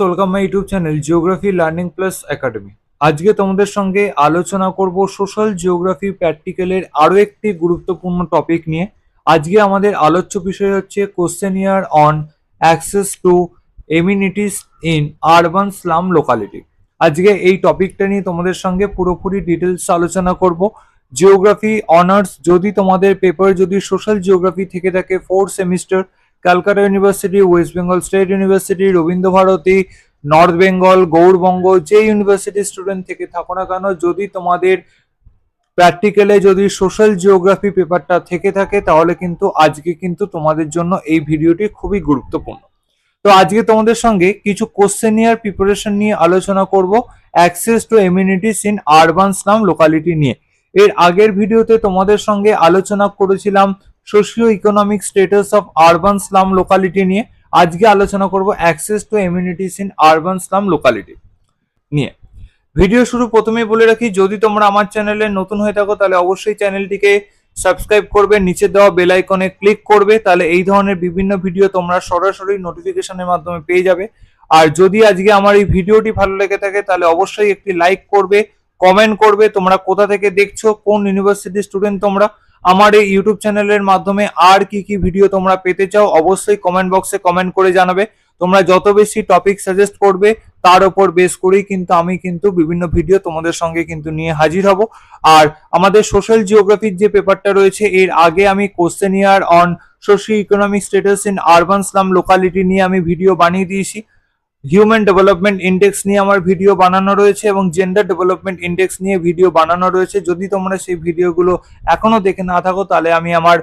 Welcome my YouTube channel, geography learning plus academy. আজকে তোমাদের সঙ্গে আলোচনা করব সোশ্যাল জিওগ্রাফি প্র্যাকটিক্যালের আরও একটি গুরুত্বপূর্ণ টপিক নিয়ে। আজকে আমাদের আলোচ্য বিষয় হচ্ছে questionnaire on access to amenities in urban slum locality. আজকে এই টপিকটা নিয়ে তোমাদের সঙ্গে পুরোপুরি ডিটেলস আলোচনা করব। জিওগ্রাফি অনার্স যদি তোমাদের পেপার যদি সোশ্যাল জিওগ্রাফি থেকে থাকে, fourth semester Calcutta university, West Bengal state university Rabindra Bharati North Bengal, Gourbanga, যে ইউনিভার্সিটি স্টুডেন্ট থেকে থাকো না কেন, যদি তোমাদের প্র্যাকটিক্যালে যদি সোশ্যাল জিওগ্রাফি পেপারটা থেকে থাকে, তাহলে কিন্তু আজকে কিন্তু তোমাদের জন্য এই ভিডিওটি খুবই গুরুত্বপূর্ণ। তো আজকে তোমাদের সঙ্গে কিছু কোশ্চেনিয়ার প্রিপারেশন নিয়ে আলোচনা করব access to amenities in urban slum locality নিয়ে। এর আগের ভিডিওতে তোমাদের সঙ্গে আলোচনা করেছিলাম socio economic status of urban slum locality নিয়ে আজকে আলোচনা করব access to amenities in urban slum locality নিয়ে। ভিডিও শুরু প্রথমেই বলে রাখি, যদি তোমরা আমার চ্যানেলে নতুন হয়ে থাকো, তাহলে অবশ্যই চ্যানেলটিকে সাবস্ক্রাইব করবে, নিচে দেওয়া বেল আইকনে ক্লিক করবে, তাহলে এই ধরনের বিভিন্ন ভিডিও তোমরা সরাসরি নোটিফিকেশনের মাধ্যমে পেয়ে যাবে। আর যদি আজকে আমার এই ভিডিওটি ভালো লেগে থাকে, তাহলে অবশ্যই একটি লাইক করবে কমেন্ট করবে, তোমরা কোথা থেকে দেখছ, কোন ইউনিভার্সিটির স্টুডেন্ট তোমরা আমার এই ইউটিউব চ্যানেলের মাধ্যমে আর কি কি ভিডিও তোমরা পেতে চাও, অবশ্যই কমেন্ট বক্সে কমেন্ট করে জানাবে। তোমরা যত বেশি টপিক সাজেস্ট করবে, তার উপর বেস করেই কিন্তু আমি কিন্তু বিভিন্ন ভিডিও তোমাদের সঙ্গে কিন্তু নিয়ে হাজির হব। আর আমাদের সোশ্যাল জিওগ্রাফির যে পেপারটা রয়েছে, এর আগে আমি questionnaire on socio economic status in urban slum locality নিয়ে আমি ভিডিও বানিয়ে দিয়েছি। হিউম্যান ডেভেলপমেন্ট ইন্ডেক্স নিয়ে আমার ভিডিও বানানো রয়েছে এবং জেন্ডার ডেভেলপমেন্ট ইন্ডেক্স নিয়ে ভিডিও বানানো রয়েছে। যদি তোমরা সেই ভিডিওগুলো এখনও দেখে না থাকো, তাহলে আমি আমার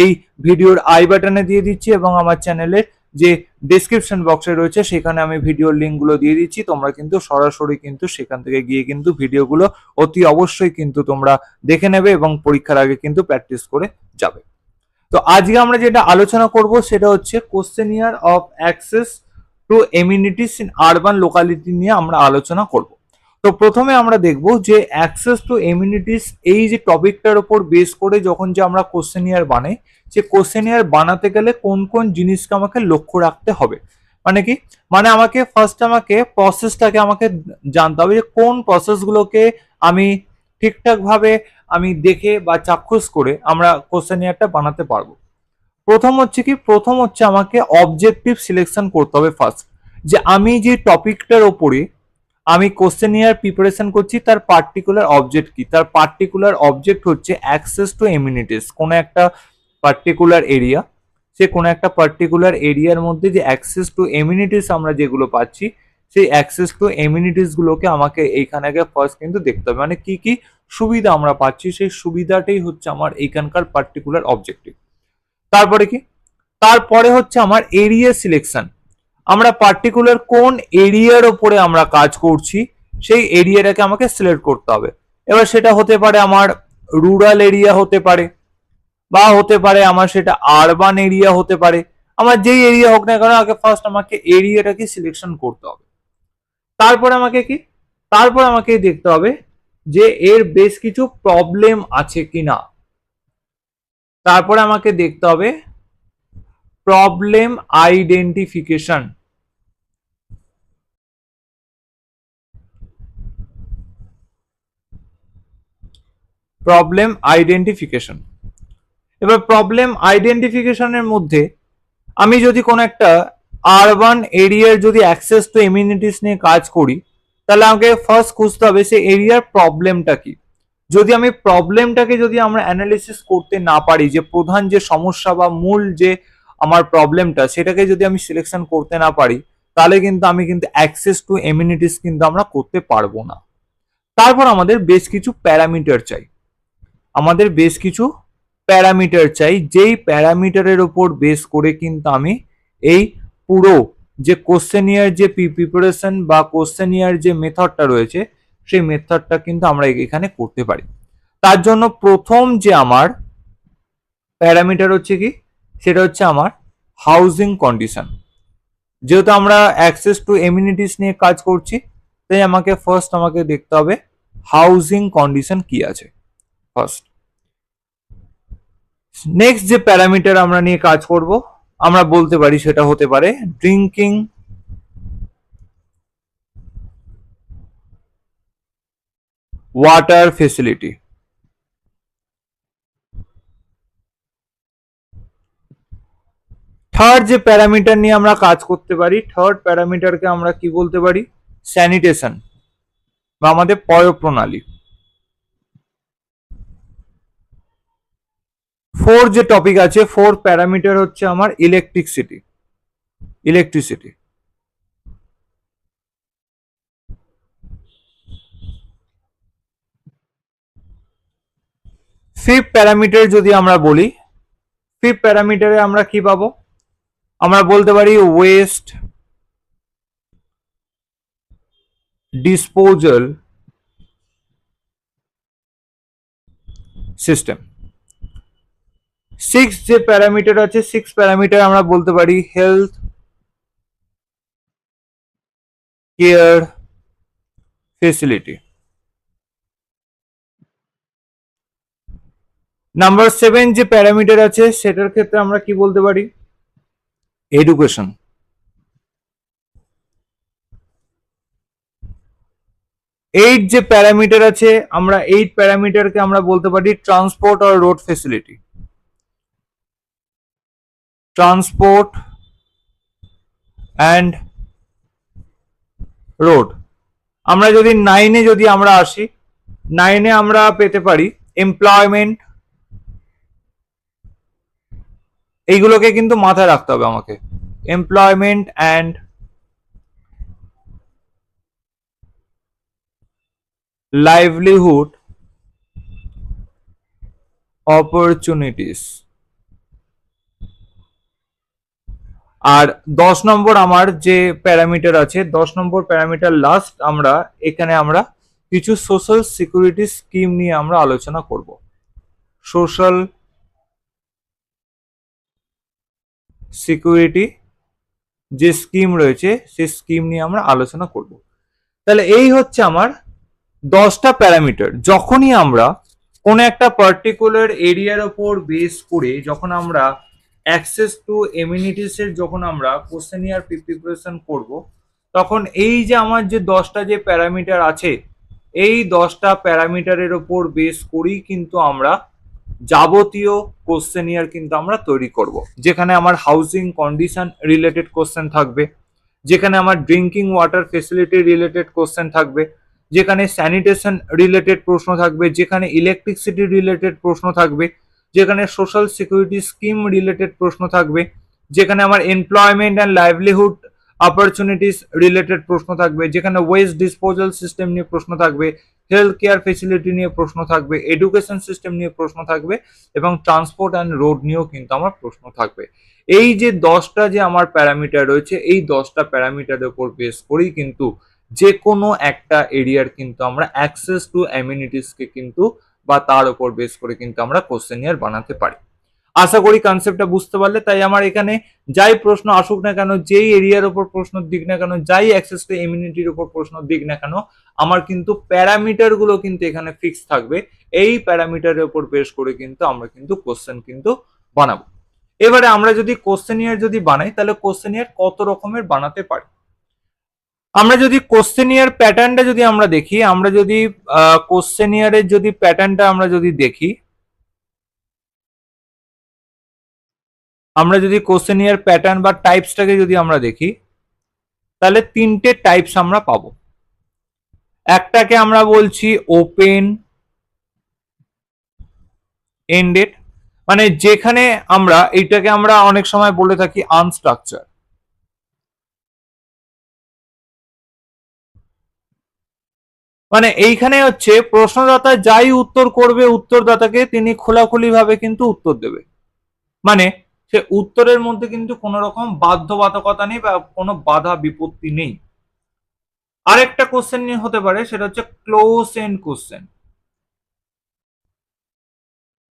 এই ভিডিওর আই বাটনে দিয়ে দিচ্ছি এবং আমার চ্যানেলের যে ডিসক্রিপশন বক্সে রয়েছে, সেখানে আমি ভিডিওর লিঙ্কগুলো দিয়ে দিচ্ছি। তোমরা কিন্তু সরাসরি কিন্তু সেখান থেকে গিয়ে কিন্তু ভিডিওগুলো অতি অবশ্যই কিন্তু তোমরা দেখে নেবে এবং পরীক্ষার আগে কিন্তু প্র্যাকটিস করে যাবে। তো আজকে আমরা যেটা আলোচনা করব, সেটা হচ্ছে questionnaire of access to amenities in urban locality নিয়ে আমরা আলোচনা করব। তো প্রথমে আমরা দেখব যে অ্যাক্সেস টু এমিউনিটিস এই যে টপিকটার উপর বেস করে যখন যে আমরা কোশ্চেন ইয়ার বানাই সে কোশ্চেন ইয়ার বানাতে গেলে কোন কোন জিনিসকে আমাকে লক্ষ্য রাখতে হবে? মানে কি? মানে আমাকে ফার্স্ট আমাকে প্রসেসটাকে আমাকে জানতে হবে যে কোন প্রসেসগুলোকে আমি ঠিকঠাক ভাবে আমি দেখে বা চাক্ষুষ করে আমরা কোশ্চেন ইয়ারটা বানাতে পারব। প্রথম হচ্ছে কি, প্রথম হচ্ছে আমাকে অবজেক্টিভ সিলেকশন করতে হবে ফার্স্ট যে আমি যে টপিকটার ওপরে আমি কোশ্চেন ইয়ার প্রিপারেশন করছি, তার পার্টিকুলার অবজেক্ট কি? তার পার্টিকুলার অবজেক্ট হচ্ছে অ্যাক্সেস টু এমিউনিটিস কোনো একটা পার্টিকুলার এরিয়া সে কোনো একটা পার্টিকুলার এরিয়ার মধ্যে যে অ্যাক্সেস টু এমিউনিটিস আমরা যেগুলো পাচ্ছি, সেই অ্যাক্সেস টু এমিউনিটিস গুলোকে আমাকে এইখানে আগে ফার্স্ট কিন্তু দেখতে হবে। মানে কি কি সুবিধা আমরা পাচ্ছি, সেই সুবিধাটাই হচ্ছে আমার এইখানকার পার্টিকুলার অবজেক্টিভ তারপরে কি? তারপরে হচ্ছে আমার এরিয়া সিলেকশন আমরা পার্টিকুলার কোন এরিয়ার ওপরে আমরা কাজ করছি, সেই এরিয়াটাকে আমাকে সিলেক্ট করতে হবে। এবার সেটা হতে পারে আমার রুরাল এরিয়া হতে পারে, বা হতে পারে আমার সেটা আরবান এরিয়া হতে পারে। আমার যেই এরিয়া হোক না কেন, আগে ফার্স্ট আমাকে এরিয়াটাকে সিলেকশন করতে হবে। তারপর আমাকে কি? তারপর আমাকে দেখতে হবে যে এর বেশ কিছু প্রবলেম আছে কিনা। তারপরে আমাকে দেখতে হবে প্রবলেম আইডেন্টিফিকেশন প্রবলেম আইডেন্টিফিকেশন এবার প্রবলেম আইডেন্টিফিকেশনের মধ্যে আমি যদি কোনো একটা আরবান এরিয়ার যদি অ্যাক্সেস টু ইমিউনিটিস নিয়ে কাজ করি, তাহলে আমাকে ফার্স্ট খুঁজতে হবে সেই এরিয়ার প্রবলেমটা কি। যদি আমি প্রবলেমটাকে যদি আমরা অ্যানালিসিস করতে না পারি, যে প্রধান যে সমস্যা বা মূল যে আমার প্রবলেমটা সেটাকে যদি আমি সিলেকশন করতে না পারি, তাহলে কিন্তু আমি কিন্তু অ্যাক্সেস টু এমিউনিটিস কিন্তু আমরা করতে পারব না। তারপর আমাদের বেশ কিছু প্যারামিটার চাই। আমাদের বেশ কিছু প্যারামিটার চাই, যেই প্যারামিটারের উপর বেস করে কিন্তু আমি এই পুরো যে কোশ্চেন ইয়ার যে প্রিপারেশন বা কোশ্চেন ইয়ার যে মেথডটা রয়েছে সেই মেথডটা কিন্তু আমরা এখানে করতে পারি। তার জন্য প্রথম যে আমার প্যারামিটার হচ্ছে কি? সেটা হচ্ছে আমার হাউজিং কন্ডিশন যেহেতু আমরা অ্যাক্সেস টু এমিউনিটিস নিয়ে কাজ করছি, তাই আমাকে ফার্স্ট আমাকে দেখতে হবে হাউজিং কন্ডিশন কি আছে। ফার্স্ট নেক্সট যে প্যারামিটার আমরা নিয়ে কাজ করব, আমরা বলতে পারি সেটা হতে পারে ড্রিঙ্কিং ওয়াটার ফেসিলিটি থার্ড যে প্যারামিটার নিয়ে আমরা কাজ করতে পারি থার্ড প্যারামিটারকে আমরা কি বলতে পারি? স্যানিটেশন বা আমাদের পয় প্রণালী ফোর যে টপিক আছে ফোর প্যারামিটার হচ্ছে আমার ইলেকট্রিসিটি ইলেকট্রিসিটি ফিফ প্যারামিটার যদি আমরা বলি ফিফ প্যারামিটারে আমরা কি পাবো? আমরা বলতে পারি ওয়েস্ট ডিসপোজাল সিস্টেম সিক্স যে প্যারামিটার আছে সিক্স প্যারামিটার আমরা বলতে পারি health care facility number seven যে প্যারামিটার আছে, সেটার ক্ষেত্রে আমরা কি বলতে পারি? এডুকেশন এইট যে প্যারামিটার আছে, আমরা এইট প্যারামিটারকে আমরা বলতে পারি transport R road facility transport and road আমরা যদি নাইনে যদি আমরা আসি নাইনে আমরা পেতে পারি এমপ্লয়মেন্ট এইগুলোকে কিন্তু মাথায় রাখতে হবে আমাকে। এমপ্লয়মেন্ট অ্যান্ড লাইভলিহুড অপরচুনিটিস আর দশ নম্বর আমার যে প্যারামিটার আছে, দশ নম্বর প্যারামিটার লাস্ট আমরা, এখানে আমরা কিছু সোশ্যাল সিকিউরিটি স্কিম নিয়ে আমরা আলোচনা করব। সোশ্যাল সিকিউরিটি যে স্কিম রয়েছে, সেই স্কিম নিয়ে আমরা আলোচনা করব। তাহলে এই হচ্ছে আমার দশটা প্যারামিটার। যখনই আমরা কোনো একটা পার্টিকুলার এরিয়ার ওপর বেস করে যখন আমরা অ্যাক্সেস টু এমিউনিটিসের যখন আমরা কোশ্চেনিয়ার প্রিপারেশন করব, তখন এই যে আমার যে দশটা যে প্যারামিটার আছে, এই দশটা প্যারামিটারের ওপর বেস করেই কিন্তু আমরা যাবতীয় কোশ্চেনিয়ার কিন্তু আমরা তৈরি করব। যেখানে আমার হাউজিং কন্ডিশন রিলেটেড কোশ্চেন থাকবে, যেখানে আমার drinking water facility related question থাকবে, যেখানে স্যানিটেশন রিলেটেড প্রশ্ন থাকবে, যেখানে ইলেকট্রিসিটি রিলেটেড প্রশ্ন থাকবে, যেখানে সোশ্যাল সিকিউরিটি স্কিম রিলেটেড প্রশ্ন থাকবে, যেখানে আমার employment and livelihood opportunities related প্রশ্ন থাকবে, যেখানে ওয়েস্ট ডিসপোজাল সিস্টেম নিয়ে প্রশ্ন থাকবে হেলথ কেয়ার ফেসিলিটি নিয়ে প্রশ্ন থাকবে এডুকেশন সিস্টেম নিয়ে প্রশ্ন থাকবে এবং ট্রান্সপোর্ট অ্যান্ড রোড নিয়েও কিন্তু আমার প্রশ্ন থাকবে। এই যে দশটা যে আমার প্যারামিটার রয়েছে, এই দশটা প্যারামিটারের উপর বেস করেই কিন্তু যে কোনো একটা এরিয়ার কিন্তু আমরা অ্যাক্সেস টু অ্যামিউনিটিসকে কিন্তু বা তার উপর বেস করে কিন্তু আমরা কোশ্চেনিয়ার বানাতে পারি। আশা করি কনসেপ্টটা বুঝতে পারলে। তাই আমার এখানে যাই প্রশ্ন আসুক না কেন, যেই এরিয়ার উপর প্রশ্ন দিক না কেন, যাই অ্যাক্সেস টু ইমিউনিটির উপর প্রশ্ন দিক না কেন, আমার কিন্তু প্যারামিটারগুলো কিন্তু এখানে ফিক্স থাকবে। এই প্যারামিটারের উপর বেস করে কিন্তু আমরা কিন্তু কোশ্চেন কিন্তু বানাবো। এবারে আমরা যদি কোশ্চেনিয়ার যদি বানাই, তাহলে কোশ্চেনিয়ার কত রকমের বানাতে পারি? আমরা যদি কোশ্চেনিয়ার প্যাটার্নটা যদি আমরা দেখি, আমরা যদি কোশ্চেনিয়ারের যদি প্যাটার্নটা আমরা যদি দেখি আমরা যদি কোশ্চেনিয়ার প্যাটার্ন বা টাইপসটাকে যদি আমরা দেখি, তাহলে তিনটে টাইপস আমরা পাবো। একটাকে আমরা বলছি ওপেন এন্ডেড মানে যেখানে আমরা, এইটাকে আমরা অনেক সময় বলে থাকি আনস্ট্রাকচার মানে এইখানে হচ্ছে প্রশ্নদাতা যাই উত্তর করবে, উত্তরদাতাকে তিনি খোলাখুলি ভাবে কিন্তু উত্তর দেবে। মানে সে উত্তরের মধ্যে কিন্তু কোনো রকম বাধ্যবাধকতা নেই বা কোনো বাধা বিপত্তি নেই। আরেকটা কোশ্চেন নিয়ে হতে পারে, সেটা হচ্ছে ক্লোজ এন্ড কোশ্চেন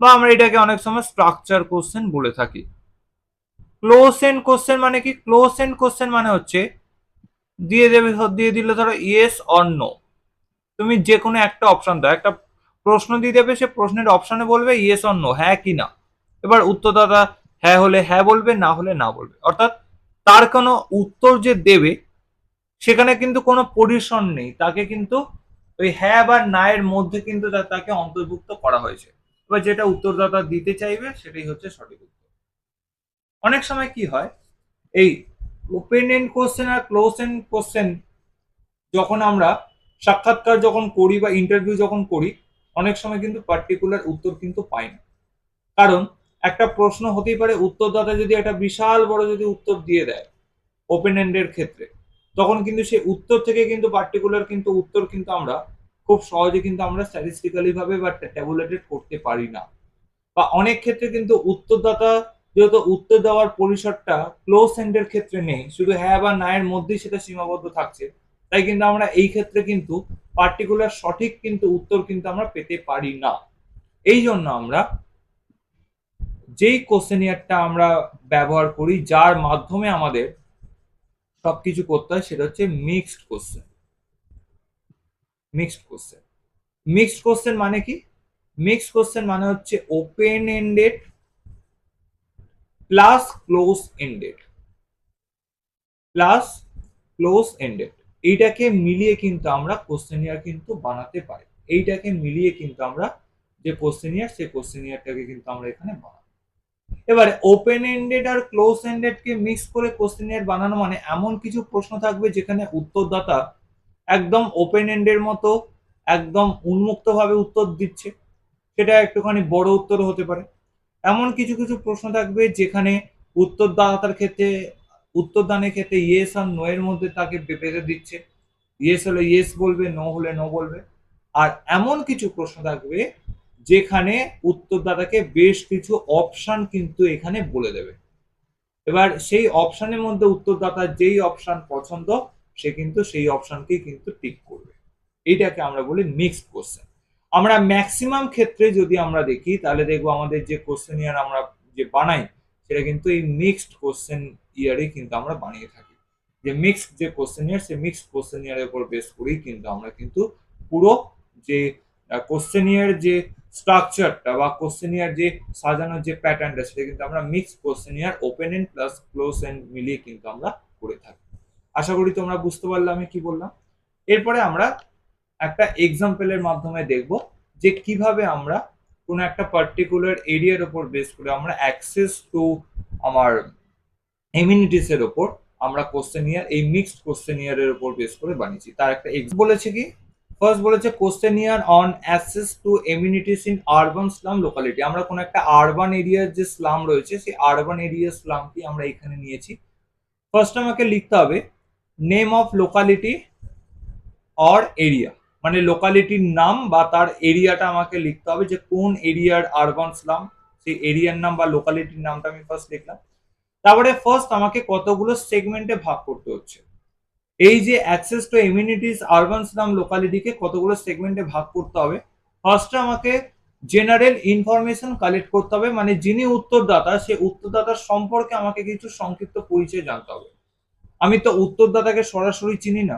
বা আমরা এটাকে অনেক সময় স্ট্রাকচার কোশ্চেন বলে থাকি। ক্লোজ এন্ড কোশ্চেন মানে কি? ক্লোজ এন্ড কোশ্চেন মানে হচ্ছে, দিয়ে দেবে দিয়ে দিলে ধরো ইয়েস অর নো তুমি যে কোনো একটা অপশন দাও, একটা প্রশ্ন দিয়ে দেবে, সে প্রশ্নের অপশনে বলবে ইয়েস অর নো হ্যাঁ কি না। এবার উত্তরদাতা হ্যাঁ হলে হ্যাঁ বলবে, না হলে না বলবে। অর্থাৎ তার কোনো উত্তর যে দেবে, সেখানে কিন্তু কোনো পরিসর নেই। তাকে কিন্তু ওই হ্যাঁ বা না এর মধ্যে কিন্তু তাকে অন্তর্ভুক্ত করা হয়েছে। এবার যেটা উত্তরদাতা দিতে চাইবে, সেটাই হচ্ছে সঠিক উত্তর। অনেক সময় কি হয়, এই ওপেন এন্ড কোশ্চেন আর ক্লোজ এন্ড কোশ্চেন যখন আমরা সাক্ষাৎকার যখন করি বা ইন্টারভিউ যখন করি, অনেক সময় কিন্তু পার্টিকুলার উত্তর কিন্তু পাই না। কারণ একটা প্রশ্ন হতেই পারে, উত্তরদাতা যদি একটা বিশাল বড় যদি উত্তর দিয়ে দেয় ওপেন এন্ডের ক্ষেত্রে, তখন কিন্তু সেই উত্তর থেকে কিন্তু পার্টিকুলার কিন্তু উত্তর কিন্তু আমরা খুব সহজে কিন্তু আমরা স্ট্যাটিস্টিক্যালি ভাবে বা ট্যাবুলেটেড করতে পারি না। বা অনেক ক্ষেত্রে কিন্তু উত্তরদাতা যেহেতু উত্তর দেওয়ার পরিসরটা ক্লোজ এন্ডের ক্ষেত্রে নেই, শুধু হ্যাঁ বা না এর মধ্যেই সেটা সীমাবদ্ধ থাকছে, তাই কিন্তু আমরা এই ক্ষেত্রে কিন্তু পার্টিকুলার সঠিক কিন্তু উত্তর কিন্তু আমরা পেতে পারি না। এই জন্য আমরা যেই কোশ্চেনিয়ারটা আমরা ব্যবহার করি, যার মাধ্যমে আমাদের সবকিছু করতে হয়, সেটা হচ্ছে mixed question mixed question mixed question মানে কি? মিক্সড কোশ্চেন মানে হচ্ছে open ended plus close ended plus close ended এইটাকে মিলিয়ে কিন্তু আমরা কোশ্চেনিয়ার কিন্তু বানাতে পারি। এইটাকে মিলিয়ে কিন্তু আমরা যে কোশ্চেনিয়ার সেই কোশ্চেনিয়ারটাকে কিন্তু আমরা এখানে বানাবো। এবারে ওপেন এন্ডেড আর ক্লোজ এন্ডেড কে মিক্স করে কোশ্চেনিয়ার বানানো মানে এমন কিছু প্রশ্ন থাকবে যেখানে উত্তরদাতা একদম ওপেন এন্ডের মতো, একদম উন্মুক্ত ভাবে উত্তর দিচ্ছে। সেটা একটুখানি বড় উত্তর হতে পারে। এমন কিছু কিছু প্রশ্ন থাকবে যেখানে উত্তরদাতার ক্ষেত্রে, উত্তরদানের ক্ষেত্রে ইয়েস আর নো এর মধ্যে তাকে বেঁধে দিচ্ছে। ইয়েস হলে ইয়েস বলবে নো হলে নো বলবে। আর এমন কিছু প্রশ্ন থাকবে যেখানে উত্তরদাতাকে বেশ কিছু অপশন কিন্তু এখানে বলে দেবে। এবার সেই অপশানের মধ্যে উত্তরদাতার যেই অপশন পছন্দ, সে কিন্তু সেই অপশনকেই কিন্তু টিক করবে। এইটাকে আমরা বলি মিক্সড কোশ্চেন আমরা ম্যাক্সিমাম ক্ষেত্রে যদি আমরা দেখি, তাহলে দেখব আমাদের যে কোশ্চেন ইয়ার আমরা যে বানাই, সেটা কিন্তু এই মিক্সড কোশ্চেন ইয়ারই কিন্তু আমরা বানিয়ে থাকি। যে মিক্সড যে কোশ্চেন ইয়ার সেই মিক্সড কোশ্চেন ইয়ারের উপর বেস করেই কিন্তু আমরা কিন্তু পুরো যে কোশ্চেন ইয়ার যে স্ট্রাকচারটা বা কোশ্চেন ইয়ার যে সাজানোর যে প্যাটার্নটা সেটা কিন্তু আমরা mixed questionnaire open end plus close end মিলিয়ে কিন্তু আমরা করে থাকি। আশা করি তোমরা বুঝতে পারলে আমি কি বললাম। এরপরে আমরা একটা এক্সাম্পলের মাধ্যমে দেখব যে কীভাবে আমরা কোনো একটা পার্টিকুলার এরিয়ার ওপর বেস করে আমরা অ্যাক্সেস টু আমার এমিনিটিস ওপর আমরা কোশ্চেন ইয়ার এই মিক্সড কোশ্চেন ইয়ারের উপর বেস করে বানিয়েছি। তার একটা বলেছে কি ফার্স্ট বলেছে questionnaire on access to amenities in urban slum locality আমরা কোনো একটা আরবান এরিয়ার যে স্লাম রয়েছে, সেই আরবান এরিয়ার স্লামটি আমরা এখানে নিয়েছি। ফার্স্ট আমাকে লিখতে হবে name of locality or area মানে লোকালিটির নাম বা তার এরিয়াটা আমাকে লিখতে হবে যে কোন এরিয়ার আরবান স্লাম সেই এরিয়ার নাম বা লোকালিটির নামটা আমি ফার্স্ট লিখলাম। তারপরে ফার্স্ট আমাকে কতগুলো সেগমেন্টে ভাগ করতে হচ্ছে? এই যে access to amenities urban slum লোকালিটিকে কতগুলো সেগমেন্টে ভাগ করতে হবে? ফার্স্টে আমাকে জেনারেল ইনফরমেশন কালেক্ট করতে হবে মানে যিনি উত্তরদাতা, সে উত্তরদাতার সম্পর্কে আমাকে কিছু সংক্ষিপ্ত পরিচয় জানতে হবে। আমি তো উত্তরদাতাকে সরাসরি চিনি না,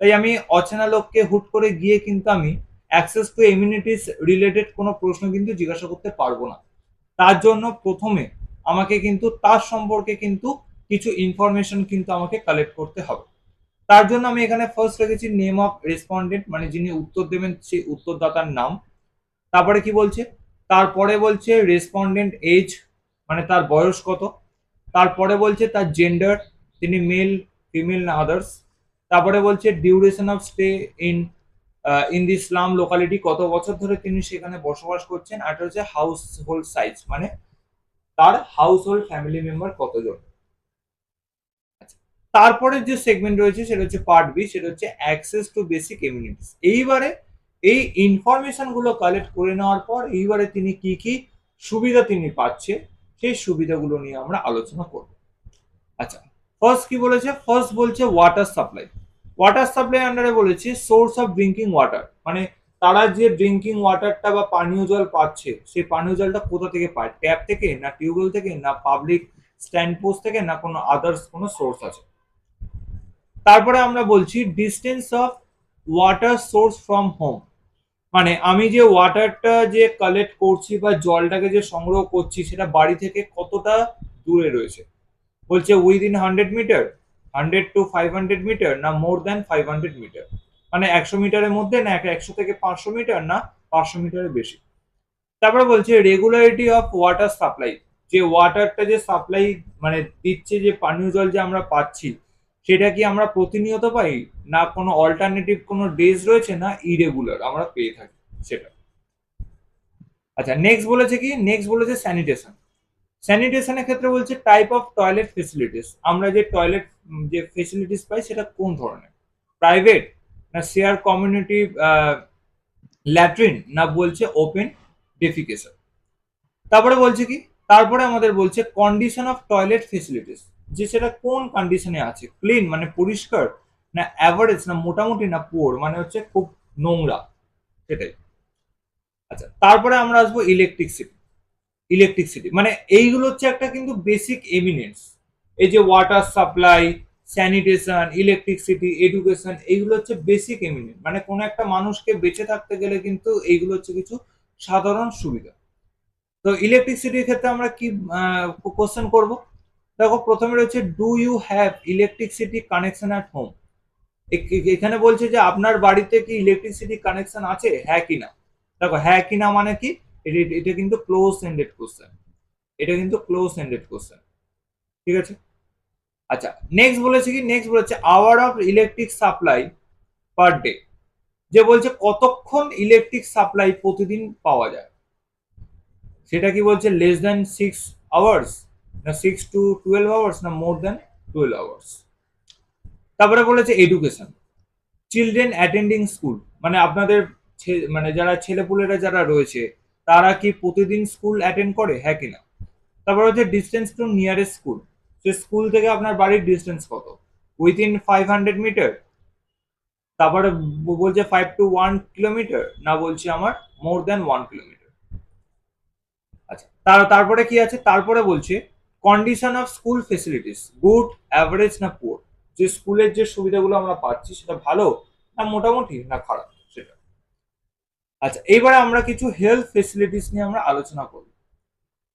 তাই আমি অচেনা লোককে হুট করে গিয়ে কিন্তু আমি অ্যাক্সেস টু ইমিউনিটিস রিলেটেড কোনো প্রশ্ন কিন্তু জিজ্ঞাসা করতে পারব না। তার জন্য প্রথমে আমাকে কিন্তু, তার সম্পর্কে কিন্তু কিছু ইনফরমেশন কিন্তু আমাকে কালেক্ট করতে হবে। তার জন্য আমি এখানে ফার্স্ট রেখেছি নেম অফ রেসপন্ডেন্ট মানে যিনি উত্তর দেবেন সেই উত্তরদাতার নাম। তারপরে কি বলছে? তারপরে বলছে রেসপন্ডেন্ট এজ মানে তার বয়স কত? তারপরে বলছে তার জেন্ডার তিনি মেল ফিমেল না আদার্স তারপরে বলছে duration of stay in in the slum locality কত বছর ধরে তিনি সেখানে বসবাস করছেন? আর হচ্ছে হাউস হোল্ড সাইজ মানে তার হাউস হোল্ড ফ্যামিলি মেম্বার কতজন? তারপরে যে সেগমেন্ট রয়েছে সেটা হচ্ছে পার্ট বি সেটা হচ্ছে অ্যাক্সেস টু বেসিক ইমিউনিটিস এইবারে এই ইনফরমেশনগুলো কালেক্ট করে নেওয়ার পর এইবারে তিনি কি কি সুবিধা তিনি পাচ্ছে, সেই সুবিধাগুলো নিয়ে আমরা আলোচনা করব। আচ্ছা ফার্স্ট কি বলেছে? ফার্স্ট বলছে ওয়াটার সাপ্লাই ওয়াটার সাপ্লাই আন্ডারে বলেছে সোর্স অফ ড্রিঙ্কিং ওয়াটার মানে তারা যে ড্রিঙ্কিং ওয়াটারটা বা পানীয় জল পাচ্ছে, সেই পানীয় জলটা কোথা থেকে পায়? ট্যাপ থেকে না টিউবওয়েল থেকে না পাবলিক স্ট্যান্ড পোস্ট থেকে না কোনো আদার্স কোনো সোর্স আছে? তারপরে আমরা বলছি distance of water source from home মানে আমি যে ওয়াটারটা যে কালেক্ট করছি বা জলটাকে যে সংগ্রহ করছি, সেটা বাড়ি থেকে কতটা দূরে রয়েছে? বলছে within hundred metre hundred to five hundred metre না more than five hundred metre মানে একশো মিটারের মধ্যে না একটা একশো থেকে পাঁচশো মিটার না পাঁচশো মিটারের বেশি? তারপরে বলছে রেগুলারিটি অফ ওয়াটার সাপ্লাই যে ওয়াটারটা যে সাপ্লাই মানে দিচ্ছে যে পানীয় জল যে আমরা পাচ্ছি সেটা কি আমরা প্রতিনিয়ত পাই? না কোনো অল্টারনেটিভ কোনো ডেজ রয়েছে না ইরেগুলার আমরা পেয়ে থাকি সেটা? আচ্ছা নেক্সট বলেছে কি? নেক্সট বলেছে স্যানিটেশন স্যানিটেশনের ক্ষেত্রে বলছে টাইপ অফ টয়লেট ফেসিলিটিস আমরা যে টয়লেট যে ফেসিলিটিস পাই সেটা কোন ধরনের? প্রাইভেট না শেয়ার কমিউনিটি ল্যাট্রিন না বলছে ওপেন ডেফিকেশন তারপরে বলছে কি? তারপরে আমাদের বলছে কন্ডিশন অফ টয়লেট ফেসিলিটিস যে সেটা কোন কন্ডিশনে আছে? ক্লিন মানে পরিষ্কার না অ্যাভারেজ না মোটামুটি না পোর মানে হচ্ছে খুব নোংরা? সেটাই। আচ্ছা তারপরে আমরা আসব ইলেকট্রিসিটি ইলেকট্রিসিটি মানে এইগুলো হচ্ছে একটা কিন্তু বেসিক এমিনেন্স এই যে water supply sanitation electricity education এইগুলো হচ্ছে বেসিক এমিনেন্স মানে কোনো একটা মানুষকে বেঁচে থাকতে গেলে কিন্তু এইগুলো হচ্ছে কিছু সাধারণ সুবিধা। তো ইলেকট্রিসিটির ক্ষেত্রে আমরা কি কোশ্চেন করব? দেখো, প্রথমে রয়েছে do you have electricity connection at home এখানে বলছে যে, আপনার বাড়িতে কি ইলেকট্রিসিটি কানেকশন আছে? হ্যাঁ কি না? দেখো হ্যাঁ কি না মানে কি? এটা কিন্তু ক্লোজ এন্ডেড কোশ্চেন এটা কিন্তু ক্লোজ এন্ডেড কোশ্চেন ঠিক আছে? আচ্ছা নেক্সট বলেছে কি? নেক্সট বলেছে hour of electric supply per day যে বলছে, কতক্ষণ ইলেকট্রিক সাপ্লাই প্রতিদিন পাওয়া যায়? সেটা কি বলছে? লেস দেন সিক্স আওয়ার্স না সিক্স টু টুয়েলভ আওয়ার্স না মোর দেন টুয়েলভ আওয়ার্স তারপরে বলেছে এডুকেশন চিলড্রেন অ্যাটেন্ডিং স্কুল মানে আপনাদের মানে যারা ছেলেপুলেরা যারা রয়েছে, তারা কি প্রতিদিন স্কুল অ্যাটেন্ড করে? হ্যাঁ কিনা তারপর হচ্ছে ডিস্টেন্স টু নিয়ারেস্ট স্কুল সে স্কুল থেকে আপনার বাড়ির ডিস্টেন্স কত? উইথিন ফাইভ হান্ড্রেড মিটার তারপরে বলছে ফাইভ টু ওয়ান কিলোমিটার না বলছে আমার মোর দেন ওয়ান কিলোমিটার আচ্ছা তার, তারপরে কি আছে? তারপরে বলছে condition of school facilities good average না পুয়ার যে স্কুলের যে সুবিধাগুলো আমরা পাচ্ছি, সেটা ভালো না মোটামুটি না খারাপ? সেটা। আচ্ছা এইবারে আমরা কিছু হেলথ ফেসিলিটিস নিয়ে আমরা আলোচনা করব।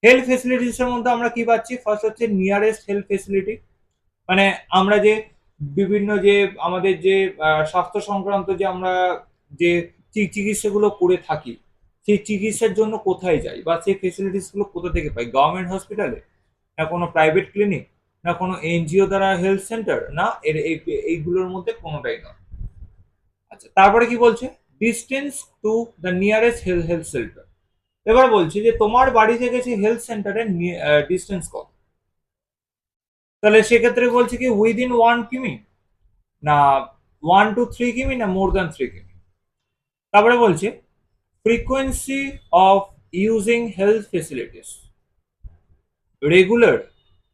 হেলথ ফেসিলিটিস এর মধ্যে আমরা কি পাচ্ছি? ফার্স্ট হচ্ছে নিয়ারেস্ট হেলথ ফেসিলিটি মানে আমরা যে বিভিন্ন যে আমাদের যে স্বাস্থ্য সংক্রান্ত যে আমরা যে চিকিৎসাগুলো করে থাকি, সেই চিকিৎসার জন্য কোথায় যাই? বা সেই ফেসিলিটিসগুলো কোথা থেকে পাই? গভর্নমেন্ট হসপিটালে না কোনো প্রাইভেট ক্লিনিক না কোনো এনজিও দ্বারা হেলথ সেন্টার না এর এইগুলোর মধ্যে কোনোটাই নয়। আচ্ছা তারপরে কি বলছে? Distance to the nearest health health centre এবার বলছি যে তোমার বাড়ি থেকে যে হেলথ সেন্টারের ডিস্টেন্স কত? তাহলে সেক্ষেত্রে বলছে কি উইদিন ওয়ান কিমি? না ওয়ান টু থ্রি কিমি না মোর দ্যান থ্রি কিমি? তারপরে বলছে frequency of using health facilities regular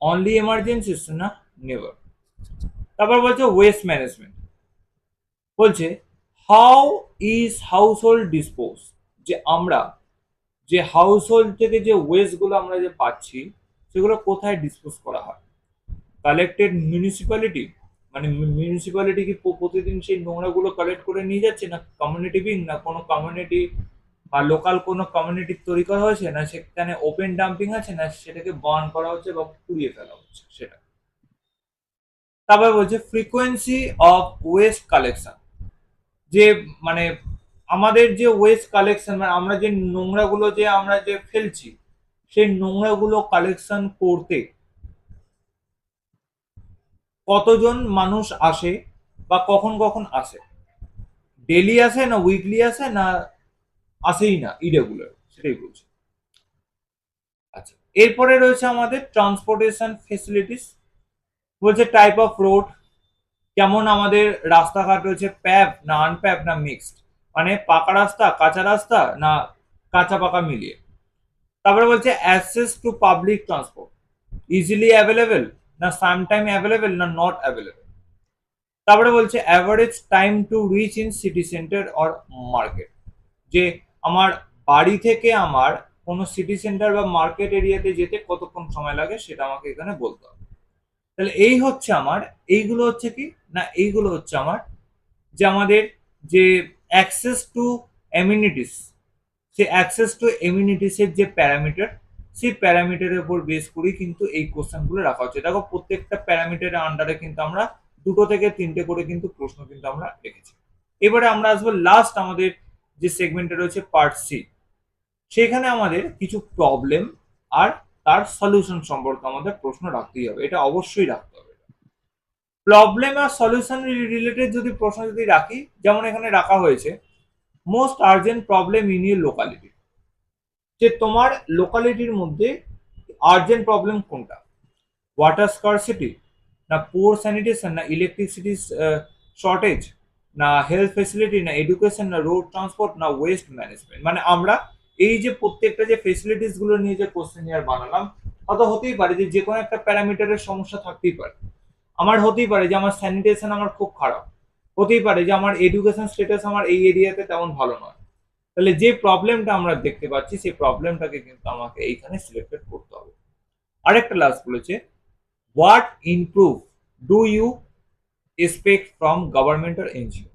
only emergencies না নেভার তারপর বলছে ওয়েস্ট ম্যানেজমেন্ট বলছে how is household dispose যে আমরা, যে হাউস হোল্ড থেকে যে ওয়েস্টগুলো আমরা যে পাচ্ছি, সেগুলো কোথায় ডিসপোজ করা হয়? কালেক্টেড মিউনিসিপ্যালিটি মানে মিউনিসিপ্যালিটি কি প্রতিদিন সেই নোংরাগুলো কালেক্ট করে নিয়ে যাচ্ছে না? কমিউনিটি বিং না, কোনো কমিউনিটি বা লোকাল কোনো কমিউনিটি তৈরি করা হয়েছে না সেখানে ওপেন ডাম্পিং আছে না সেটাকে বার্ন করা হচ্ছে বা পুড়িয়ে ফেলা হচ্ছে সেটা? তারপর বলছে ফ্রিকোয়েন্সি অফ ওয়েস্ট কালেকশন যে মানে আমাদের যে ওয়েস্ট কালেকশন মানে আমরা যে নোংরাগুলো যে আমরা যে ফেলছি, সেই নোংরাগুলো কালেকশন করতে কতজন মানুষ আসে বা কখন কখন আসে? ডেলি আসে না উইকলি আসে না আসেই না ইরেগুলার সেটাই বলছি। আচ্ছা এরপরে রয়েছে আমাদের ট্রান্সপোর্টেশন ফেসিলিটিস বলছে টাইপ অফ রোড কেমন আমাদের রাস্তাঘাট রয়েছে প্যাপ না আনপ্যাপ না মিক্সড মানে পাকা রাস্তা, কাঁচা রাস্তা, না কাঁচা পাকা মিলিয়ে? তারপরে বলছে access to public transport easily available না সামটাইম অ্যাভেলেবেল না নট অ্যাভেলেবেল তারপরে বলছে average time to reach in city centre or market যে আমার বাড়ি থেকে আমার কোনো সিটি সেন্টার বা মার্কেট এরিয়াতে যেতে কতক্ষণ সময় লাগে সেটা আমাকে এখানে বলতে হবে। তাহলে এই হচ্ছে আমার, এইগুলো হচ্ছে কি? না, এইগুলো হচ্ছে আমার যে আমাদের যে অ্যাক্সেস টু এমিউনিটিস সে অ্যাক্সেস টু এমিউনিটিসের যে প্যারামিটার সেই প্যারামিটারের উপর বেস করেই কিন্তু এই কোশ্চেনগুলো রাখা হচ্ছে। দেখো, প্রত্যেকটা প্যারামিটারের আন্ডারে কিন্তু আমরা দুটো থেকে তিনটে করে কিন্তু প্রশ্ন কিন্তু আমরা রেখেছি। এবারে আমরা আসব লাস্ট আমাদের যে সেগমেন্টটা রয়েছে পার্ট সি সেখানে আমাদের কিছু প্রবলেম আর তার সলিউশন সম্পর্কে আমাদের প্রশ্ন রাখতেই হবে। এটা অবশ্যই রাখতে হবে। প্রবলেম আর সলিউশন রিলেটেড যদি প্রশ্ন যদি রাখি, যেমন এখানে রাখা হয়েছে most urgent problem in your locality যে তোমার লোকালিটির মধ্যে আর্জেন্ট প্রবলেম কোনটা? ওয়াটার স্কারসিটি না পুয়ার স্যানিটেশন না ইলেকট্রিসিটি শর্টেজ না হেলথ ফেসিলিটি না এডুকেশন না রোড ট্রান্সপোর্ট না ওয়েস্ট ম্যানেজমেন্ট মানে আমরা এই যে প্রত্যেকটা যে ফেসিলিটিসগুলো নিয়ে যে কোশ্চেন বানালাম হয়তো হতেই পারে যে যে কোনো একটা প্যারামিটারের সমস্যা থাকতেই পারে। আমার হতেই পারে যে আমার স্যানিটেশন আমার খুব খারাপ। হতেই পারে যে আমার এডুকেশন স্ট্যাটাস আমার এই এরিয়াতে তেমন ভালো নয়। তাহলে যে প্রবলেমটা আমরা দেখতে পাচ্ছি, সেই প্রবলেমটাকে কিন্তু আমাকে এইখানে সিলেক্টেড করতে হবে। আরেকটা লাস্ট বলেছে what improve do you expect from government R NGO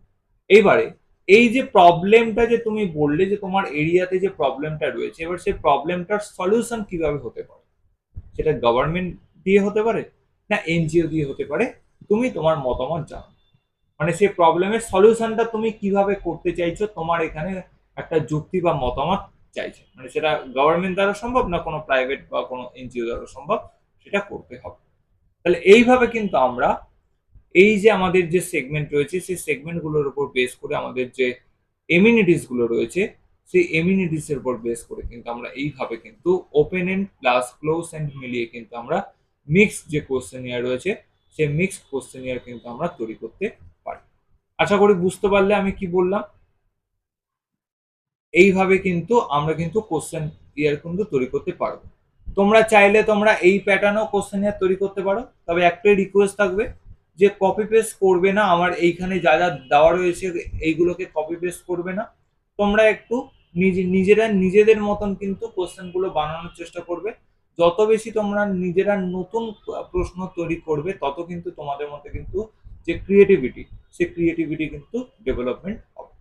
এইবারে এই যে প্রবলেমটা যে তুমি বললে যে তোমার এরিয়াতে যে প্রবলেমটা রয়েছে, এবার সেই প্রবলেমটার সলিউশন কীভাবে হতে পারে? সেটা গভর্নমেন্ট দিয়ে হতে পারে না এনজিও দিয়ে হতে পারে? তুমি তোমার মতামত জানো। মানে সেই প্রবলেমের সলিউশনটা তুমি কীভাবে করতে চাইছো, তোমার এখানে একটা যুক্তি বা মতামত চাইছে। মানে সেটা গভর্নমেন্ট দ্বারা সম্ভব না কোনো প্রাইভেট বা কোনো এনজিও দ্বারা সম্ভব, সেটা করতে হবে। তাহলে এইভাবে কিন্তু আমরা এই যে আমাদের যে সেগমেন্ট রয়েছে, সেই সেগমেন্টগুলোর উপর বেস করে আমাদের যে এমিনিটিসগুলো রয়েছে, সেই এমিনিটিস এর উপর বেস করে কিন্তু আমরা এইভাবে কিন্তু open end plus close end মিলিয়ে কিন্তু আমরা মিক্সড যে কোশ্চেন রয়েছে, সেই মিক্সড কোশ্চেন কিন্তু আমরা তৈরি করতে পারি। আশা করি বুঝতে পারলে আমি কি বললাম? এইভাবে কিন্তু আমরা কিন্তু কোশ্চেন ইয়ার কিন্তু তৈরি করতে পারব। তোমরা চাইলে তোমরা এই প্যাটার্নও কোশ্চেন ইয়ার তৈরি করতে পারো, তবে একটাই রিকোয়েস্ট থাকবে যে কপি পেস্ট করবে না, আমার এইখানে যা যা দেওয়া রয়েছে এইগুলোকে কপি পেস্ট করবে না। তোমরা একটু নিজে, নিজেরা নিজেদের মতন কিন্তু কোশ্চেনগুলো বানানোর চেষ্টা করবে। যত বেশি তোমরা নিজেরা নতুন প্রশ্ন তৈরি করবে, তত কিন্তু তোমাদের মধ্যে কিন্তু যে ক্রিয়েটিভিটি সে ক্রিয়েটিভিটি কিন্তু ডেভেলপমেন্ট হবে।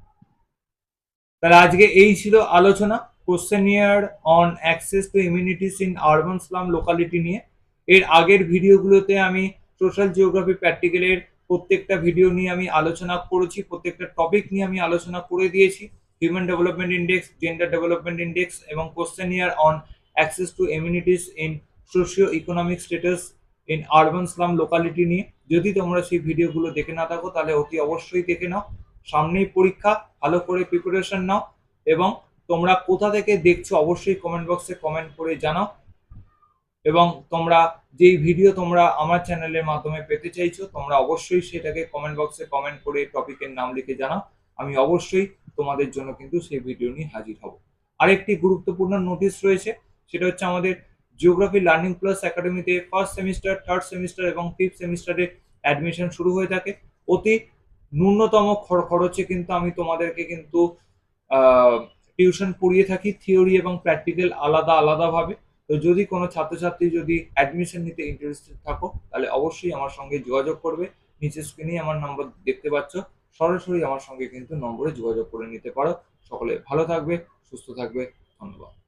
তাহলে আজকে এই ছিল আলোচনা questionnaire on access to amenities in urban slum locality নিয়ে। এর আগের ভিডিওগুলোতে আমি সোশ্যাল জিওগ্রাফি প্র্যাকটিক্যালের প্রত্যেকটা ভিডিও নিয়ে আমি আলোচনা করেছি, প্রত্যেকটা টপিক নিয়ে আমি আলোচনা করে দিয়েছি। Human development index gender development index এবং questionnaire on access to amenities in socio economic status in urban slum locality নিয়ে। যদি তোমরা সেই ভিডিওগুলো দেখে না থাকো, তাহলে অতি অবশ্যই দেখে নাও। সামনেই পরীক্ষা, ভালো করে প্রিপারেশন নাও এবং তোমরা কোথা থেকে দেখছ অবশ্যই কমেন্ট বক্সে কমেন্ট করে জানাও। এবং তোমরা যেই ভিডিও তোমরা আমার চ্যানেলের মাধ্যমে পেতে চাইছো, তোমরা অবশ্যই সেটাকে কমেন্ট বক্সে কমেন্ট করে টপিকের নাম লিখে জানাও। আমি অবশ্যই তোমাদের জন্য কিন্তু সেই ভিডিও নিয়ে হাজির হব। আরেকটি গুরুত্বপূর্ণ নোটিশ রয়েছে, সেটা হচ্ছে আমাদের জিওগ্রাফি লার্নিং প্লাস একাডেমিতে ফার্স্ট সেমিস্টার থার্ড সেমিস্টার এবং ফিফথ সেমিস্টারে অ্যাডমিশন শুরু হয়ে থাকে। অতি ন্যূনতম খরচে কিন্তু আমি তোমাদেরকে কিন্তু টিউশন পড়িয়ে থাকি থিওরি এবং প্র্যাকটিক্যাল আলাদা, আলাদাভাবে। তো যদি কোনো ছাত্রছাত্রী যদি অ্যাডমিশন নিতে ইন্টারেস্টেড থাকো, তাহলে অবশ্যই আমার সঙ্গে যোগাযোগ করবে। নিচে স্ক্রিনেই আমার নম্বর দেখতে পাচ্ছ। সরাসরি আমার সঙ্গে কিন্তু নম্বরে যোগাযোগ করে নিতে পারো। সকলে ভালো থাকবে, সুস্থ থাকবে। ধন্যবাদ।